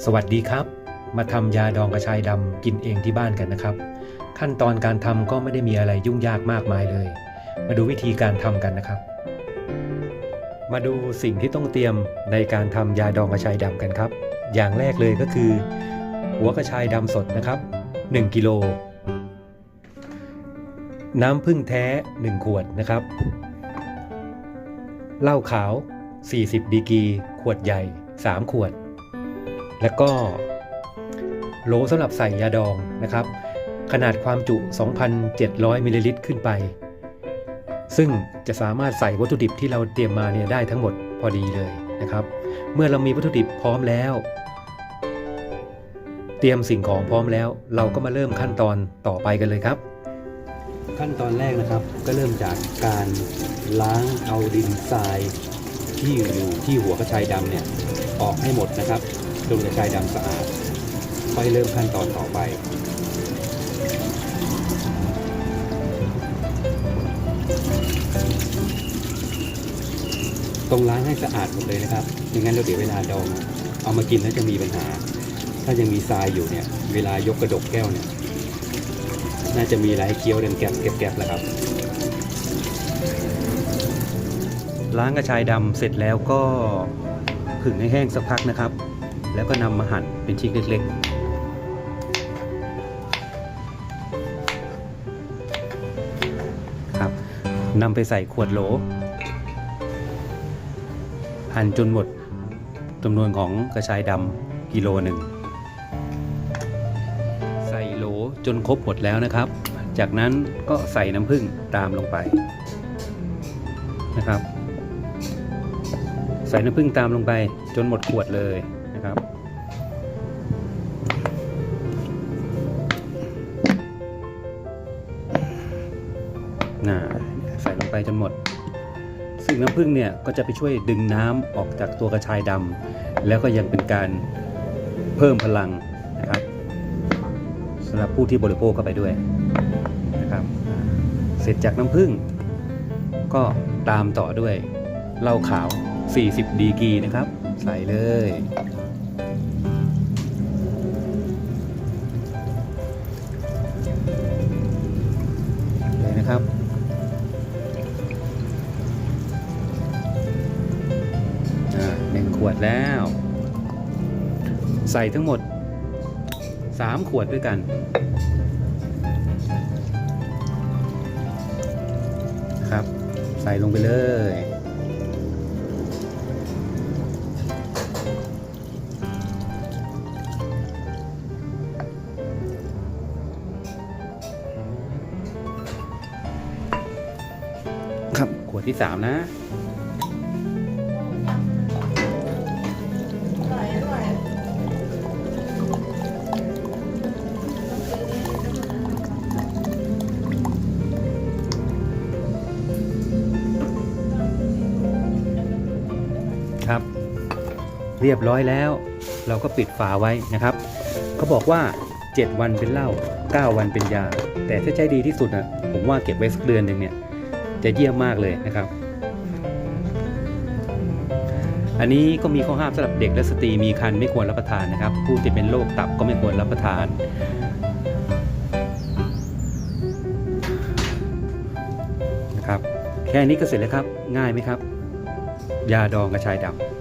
สวัสดีครับ มาทำยาดองกระชายดำกินเองที่บ้านกันนะครับ ขั้นตอนการทำก็ไม่ได้มีอะไรยุ่งยากมากมายเลย มาดูวิธีการทำกันนะครับ มาดูสิ่งที่ต้องเตรียมในการทำยาดองกระชายดำกันครับ อย่างแรกเลยก็คือ หัวกระชายดำสดนะครับ 1กิโลน้ำผึ้งแท้ 1 ขวดนะครับ เหล้าขาว 40 ดีกี ขวดใหญ่ 3 ขวด แล้วก็โหลสำหรับใส่ยาดองนะครับ ขนาดความจุ 2,700มิลลิลิตรขึ้นไป ซึ่งจะสามารถใส่วัตถุดิบที่เราเตรียมมาเนี่ยได้ทั้งหมดพอดีเลยนะครับ เมื่อเรามีวัตถุดิบพร้อมแล้ว เตรียมสิ่งของพร้อมแล้ว เราก็มาเริ่มขั้นตอนต่อไปกันเลยครับ ขั้นตอนแรกนะครับก็เริ่มจากการล้างเอาดินทรายที่อยู่ที่หัวกระชายดำเนี่ย ออกให้หมดนะครับจนกระชายดำสะอาด ค่อยเริ่มขั้นตอนต่อไปต้องล้างให้สะอาดหมดเลยนะครับไม่งั้นเราเดี๋ยวเวลาดองเอามากินแล้วจะมีปัญหา ถ้ายังมีทรายอยู่เนี่ย เวลายกกระดกแก้วเนี่ย น่าจะมีอะไรเคี้ยวเดินแกบแกบแล้วครับ ล้างกระชายดำเสร็จแล้วก็ ผึ่งให้แห้งสักพักนะครับ แล้วก็นำมาหั่นเป็นชิ้นเล็กๆครับนำไปใส่ขวดโหล หั่นจนหมดจำนวนของกระชายดำกิโลหนึ่ง ใส่โหลจนครบหมดแล้วนะครับ จากนั้นก็ใส่น้ำผึ้งตามลงไปนะครับ ใส่น้ำผึ้งตามลงไปจนหมดขวดเลยนะครับ น่าใส่ลงไปจนหมด ซึ่งน้ำผึ้งเนี่ยก็จะไปช่วยดึงน้ำออกจากตัวกระชายดำแล้วก็ยังเป็นการเพิ่มพลังนะครับสำหรับผู้ที่บริโภคเข้าไปด้วยนะครับเสร็จจากน้ำผึ้งก็ตามต่อด้วยเหล้าขาว 40 ดีกรีนะครับ ใส่เลย เลยนะครับ อ่าหนึ่งขวดแล้ว ใส่ทั้งหมด 3 ขวดด้วยกันครับ ใส่ลงไปเลย ครับ ขวดที่3นะครับ เรียบร้อยแล้ว เราก็ปิดฝาไว้นะครับเขาบอกว่า 7 วันเป็นเหล้า9 วันเป็นยา แต่ถ้าใช้ดีที่สุดนะผมว่าเก็บไว้สักเดือนหนึ่งเนี่ย จะเยี่ยมมากเลยนะครับ อันนี้ก็มีข้อห้ามสำหรับเด็กและสตรีมีครรภ์ไม่ควรรับประทานนะครับ ผู้ที่เป็นโรคตับก็ไม่ควรรับประทาน นะครับ แค่นี้ก็เสร็จแล้วครับ ง่ายไหมครับ ยาดองกระชายดำ